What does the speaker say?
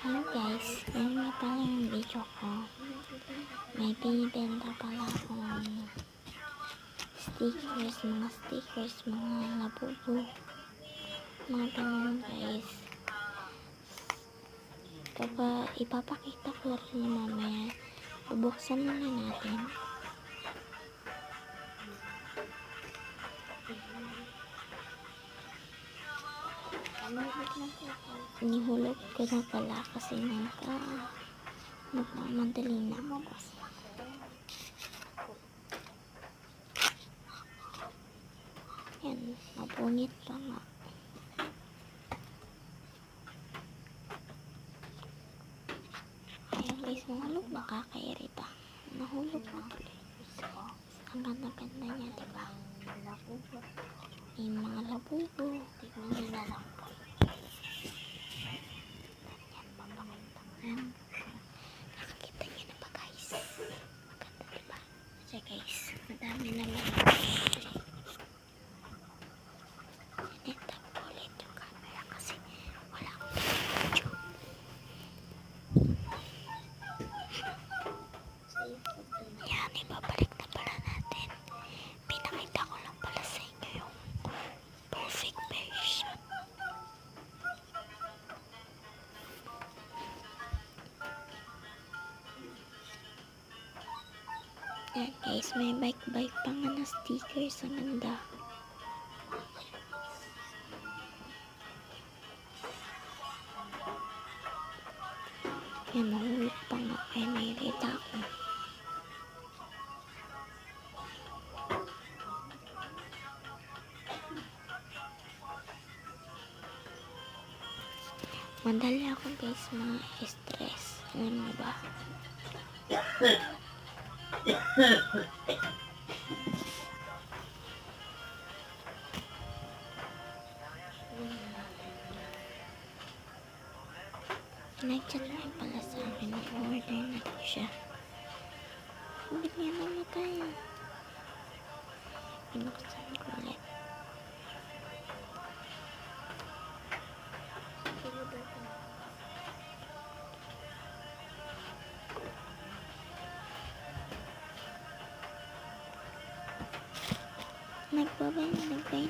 Hello guys, yun nga pala yung video ko. May binibenta pala akong stickers, mga stickers, mga labubo. Mga ganun guys. Kapag ipapakita ko rin mamaya, bubuksan muna natin. Nihulog ko na pala kasi nagka nagmamadali na ako. Yan, mabungit pa nga. Ayun guys, mahulog ba kakairita? Nahulog na tuloy. Ang ganda-ganda niya, diba? May mga labubo. Tignan nyo na lang po. Yan, papakita ko yan. Nakakita niyo na ba guys? Maganda diba? Kasi guys, madami na lang. Yan guys, may bike-bike pa nga na stickers. Ang ganda. Yan, mahulog pa nga. Ay, nakikita ako. Madali ako guys mga stress. Alam mo ba? Nag-chat na pala sa akin. Order na daw siya. Bigyan naman tayo. Binuksan ko ulit. Nagbabay, nagbay